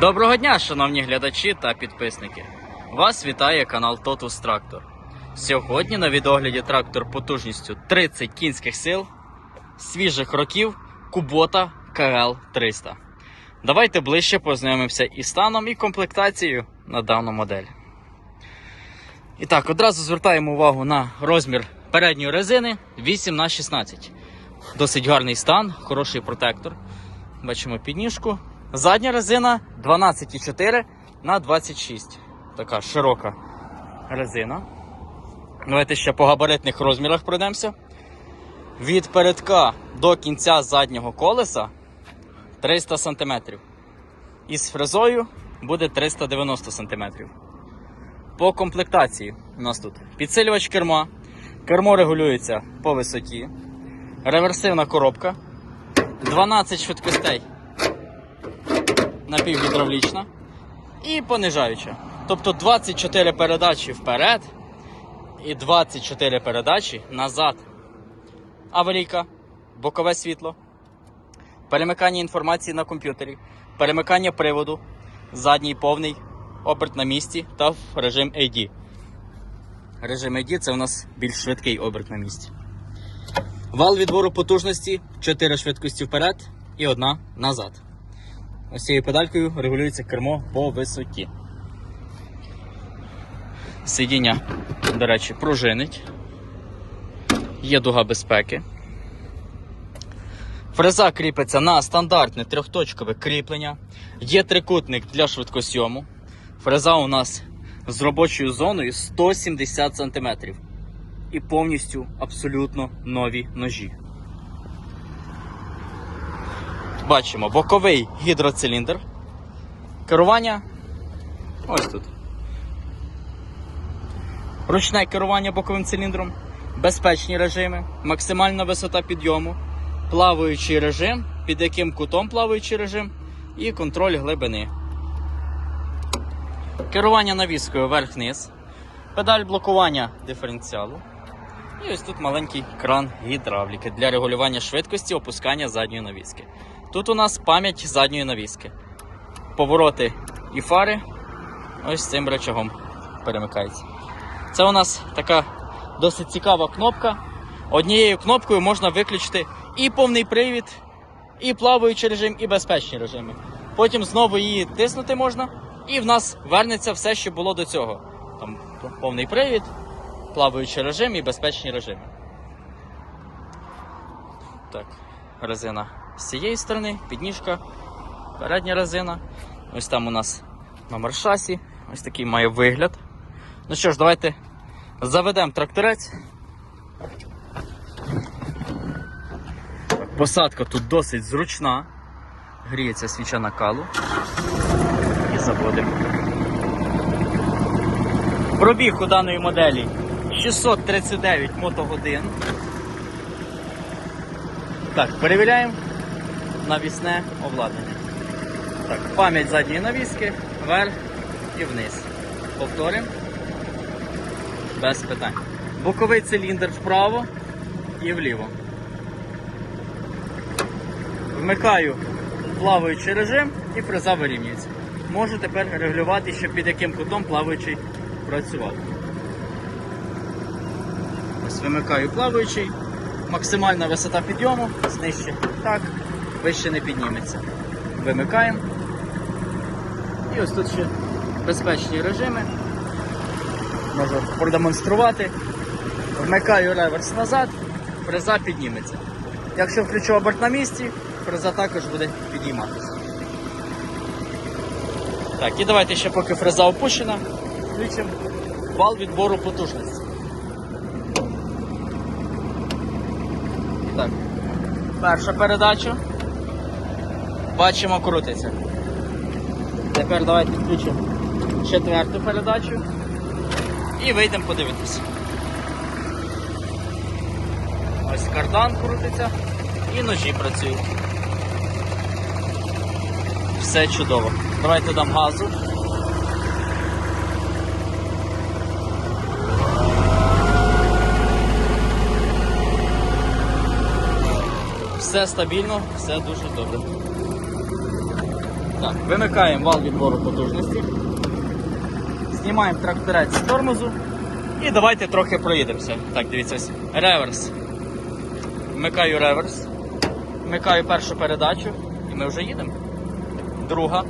Доброго дня, шановні глядачі та підписники. Вас вітає канал Totus Tractor. Сьогодні на відогляді трактор потужністю 30 кінських сил свіжих років Кубота КЛ 300. Давайте ближче познайомимося із станом і комплектацією на дану модель. І так, одразу звертаємо увагу на розмір передньої резини 8х16. Досить гарний стан, хороший протектор. Бачимо підніжку. Задня резина 12,4 на 26. Така широка резина. Давайте ще по габаритних розмірах пройдемося. Від передка до кінця заднього колеса 300 см. Із фрезою буде 390 см. По комплектації у нас тут підсилювач керма. Кермо регулюється по висоті. Реверсивна коробка. 12 швидкостей напівгідравлічна і понижаюча. Тобто 24 передачі вперед і 24 передачі назад. Аварійка, бокове світло, перемикання інформації на комп'ютері, перемикання приводу, задній повний оберт на місці та в режим AD. Режим AD це у нас більш швидкий оберт на місці. Вал відбору потужності 4 швидкості вперед і одна назад. Ось цією педалькою регулюється кермо по висоті. Сидіння, до речі, пружинить. Є дуга безпеки. Фреза кріпиться на стандартне трьохточкове кріплення. Є трикутник для швидкосйому. Фреза у нас з робочою зоною 170 см. І повністю абсолютно нові ножі. Бачимо боковий гідроциліндр. Керування ось тут. Ручне керування боковим циліндром, безпечні режими, максимальна висота підйому, плаваючий режим, під яким кутом плаваючий режим, і контроль глибини. Керування навіскою вверх-вниз, педаль блокування диференціалу. І ось тут маленький кран гідравліки для регулювання швидкості опускання задньої навіски. Тут у нас пам'ять задньої навіски. Повороти і фари ось цим рычагом перемикаються. Це у нас така досить цікава кнопка. Однією кнопкою можна виключити і повний привід, і плаваючий режим, і безпечні режими. Потім знову її тиснути можна, і в нас вернеться все, що було до цього. Там повний привід, плаваючий режим і безпечні режими. Так, резина з цієї сторони, підніжка, передня резина. Ось там у нас номер шасі. Ось такий має вигляд. Ну що ж, давайте заведемо тракторець. Посадка тут досить зручна. Гріється свіча накалу. І заводимо. Пробіг у даної моделі 639 мотогодин. Так, перевіряємо навісне обладнання. Так, пам'ять задньої навіски, вверх і вниз. Повторимо. Без питань. Боковий циліндр вправо і вліво. Вмикаю плаваючий режим і фреза вирівнюється. Можу тепер регулювати, щоб під яким кутом плаваючий працював. Ось вимикаю плаваючий. Максимальна висота підйому знижче. Так, вище не підніметься. Вимикаємо. І ось тут ще безпечні режими. Можу продемонструвати. Вмикаю реверс назад, фреза підніметься. Якщо включу оберт на місці, фреза також буде підійматися. Так, і давайте ще поки фреза опущена, включимо вал відбору потужності. Так. Перша передача. Бачимо, крутиться. Тепер давайте включимо четверту передачу і вийдемо подивитися. Ось кардан крутиться і ножі працюють. Все чудово. Давайте дам газу. Все стабільно, все дуже добре. Так, вимикаємо вал відбору потужності. Знімаємо тракторець з тормозу. І давайте трохи проїдемося. Так, дивіться ось. Реверс. Вмикаю реверс. Вмикаю першу передачу і ми вже їдемо. Друга.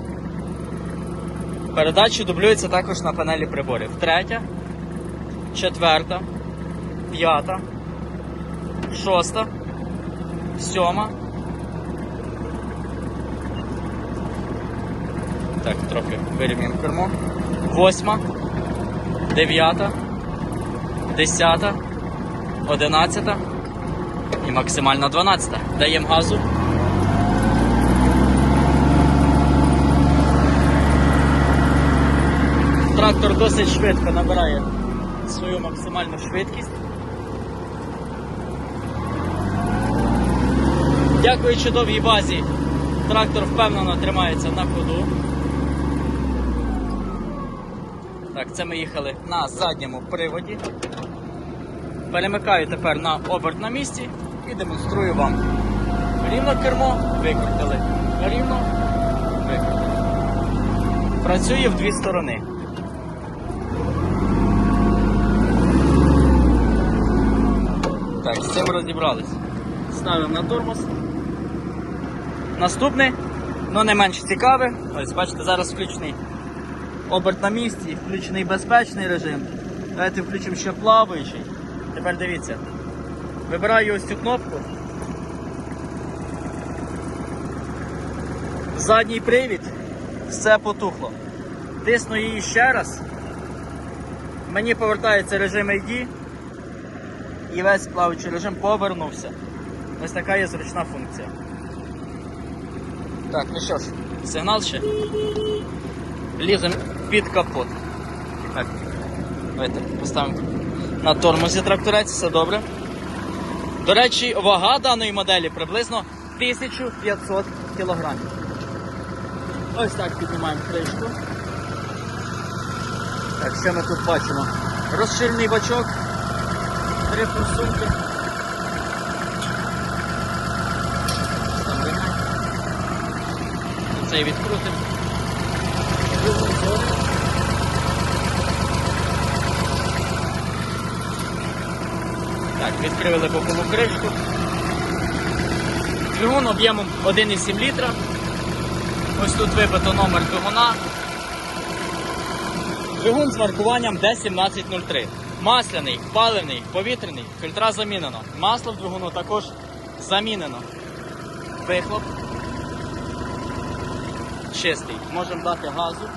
Передачі дублюються також на панелі приборів. Третя, четверта, п'ята, шоста, сьома. Так, трохи вирівняємо кермо. Восьма, дев'ята, десята, одинадцята і максимально дванадцята. Даємо газу. Трактор досить швидко набирає свою максимальну швидкість. Дякуючи довгій базі, трактор впевнено тримається на ходу. Так, це ми їхали на задньому приводі. Перемикаю тепер на оберт на місці і демонструю вам. Рівно кермо викрутили. Рівно викрутили. Працює в дві сторони. Так, з цим розібрались. Ставимо на тормоз. Наступне, ну не менш цікаве. Ось бачите, зараз включений оберт на місці, включений безпечний режим. Давайте включимо ще плаваючий. Тепер дивіться. Вибираю ось цю кнопку. Задній привід, все потухло. Тисну її ще раз. Мені повертається режим ID. І весь плаваючий режим повернувся. Ось така є зручна функція. Так, ну що ж, сигнал ще. Ліземо під капот. Так. Давайте поставимо на тормозі тракторець, все добре. До речі, вага даної моделі приблизно 1500 кг. Ось так піднімаємо кришку. Так, що ми тут бачимо? Розширений бачок, три форсунки. Цей відкрутимо. Відкрили бокову кришку. Двигун об'ємом 1,7 літра. Ось тут вибито номер двигуна. Двигун з маркуванням D1703. Масляний, паливний, повітряний, фільтра замінено. Масло в двигуну також замінено. Вихлоп. Чистий. Можемо дати газу.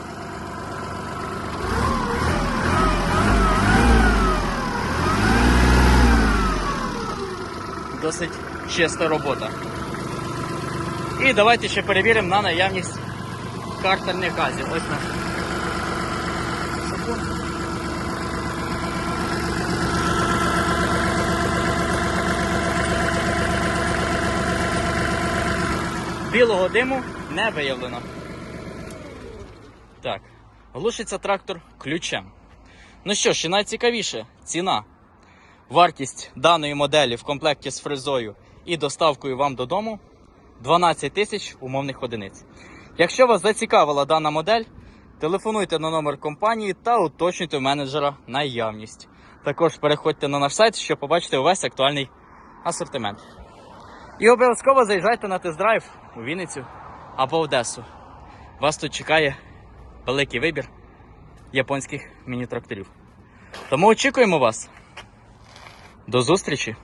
Досить чиста робота. І давайте ще перевіримо на наявність картерних газів. Ось наш. Білого диму не виявлено. Так, глушиться трактор ключем. Ну що ж, і найцікавіше ціна. Вартість даної моделі в комплекті з фрезою і доставкою вам додому 12 тисяч умовних одиниць. Якщо вас зацікавила дана модель, телефонуйте на номер компанії та уточнюйте у менеджера наявність. Також переходьте на наш сайт, щоб побачити увесь актуальний асортимент. І обов'язково заїжджайте на тест-драйв у Вінницю або Одесу. Вас тут чекає великий вибір японських міні-тракторів. Тому очікуємо вас. До зустрічі!